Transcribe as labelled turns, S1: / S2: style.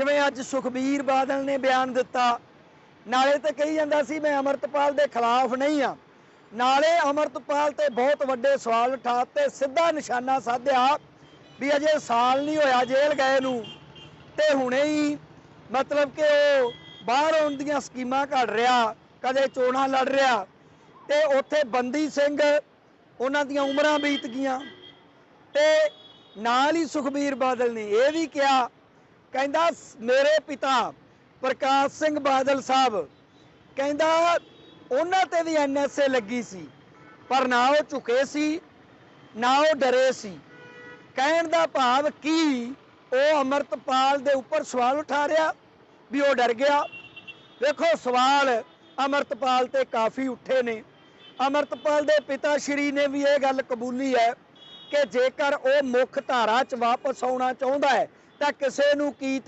S1: ਜਿਵੇਂ ਅੱਜ ਸੁਖਬੀਰ ਬਾਦਲ ਨੇ ਬਿਆਨ ਦਿੱਤਾ, ਨਾਲੇ ਤਾਂ ਕਹੀ ਜਾਂਦਾ ਸੀ ਮੈਂ ਅਮਰਤਪਾਲ ਦੇ ਖਿਲਾਫ ਨਹੀਂ ਆ। ਨਾਲੇ ਅਮਰਤਪਾਲ ਤੇ ਬਹੁਤ ਵੱਡੇ ਸਵਾਲ ਉਠਾ ਉਠਾਤੇ, ਸਿੱਧਾ ਨਿਸ਼ਾਨਾ ਸਾਧਿਆ ਵੀ ਅਜੇ ਸਾਲ ਨਹੀਂ ਹੋਇਆ ਜੇਲ੍ਹ ਗਏ ਨੂੰ। ਤੇ ਹੁਣੇ ਹੀ ਮਤਲਬ ਕਿ ਉਹ ਬਾਹਰ ਆਉਣ ਦੀਆਂ ਸਕੀਮਾਂ ਘੜ ਰਿਹਾ, ਕਦੇ ਚੋਣਾਂ ਲੜ ਰਿਹਾ। ਤੇ ਉੱਥੇ ਬੰਦੀ ਸਿੰਘ ਉਹਨਾਂ ਦੀਆਂ ਉਮਰਾਂ ਬੀਤ ਗਈਆਂ। ਤੇ ਨਾਲ ਹੀ ਸੁਖਬੀਰ ਬਾਦਲ ਨੇ ਇਹ ਵੀ ਕਿਹਾ ਕਹਿੰਦਾ ਸ- ਮੇਰੇ ਪਿਤਾ ਪ੍ਰਕਾਸ਼ ਸਿੰਘ ਬਾਦਲ ਸਾਹਿਬ। ਕਹਿੰਦਾ, ਉਹਨਾਂ ਤੇ ਵੀ ਐਨਐਸਏ ਲੱਗੀ ਸੀ, ਪਰ ਨਾ ਉਹ ਝੁਕੇ ਸੀ, ਨਾ ਉਹ ਡਰੇ ਸੀ। ਕਹਿਣ ਦਾ ਭਾਵ ਕੀ, ਉਹ ਅਮਰਤਪਾਲ ਦੇ ਉੱਪਰ ਸਵਾਲ ਉਠਾ ਰਿਹਾ ਵੀ ਉਹ ਡਰ ਗਿਆ। ਵੇਖੋ, ਸਵਾਲ ਅਮਰਤਪਾਲ ਤੇ ਕਾਫੀ ਉੱਠੇ ਨੇ। ਅਮਰਤਪਾਲ ਦੇ ਪਿਤਾ ਸ਼੍ਰੀ ਨੇ ਵੀ ਇਹ ਗੱਲ ਕਬੂਲੀ ਹੈ ਕਿ ਜੇਕਰ ਉਹ ਮੁੱਖ ਧਾਰਾ 'ਚ ਵਾਪਸ ਆਉਣਾ ਚਾਹੁੰਦਾ ਹੈ ਤਾਂ ਕਿਸੇ ਨੂੰ ਕੀ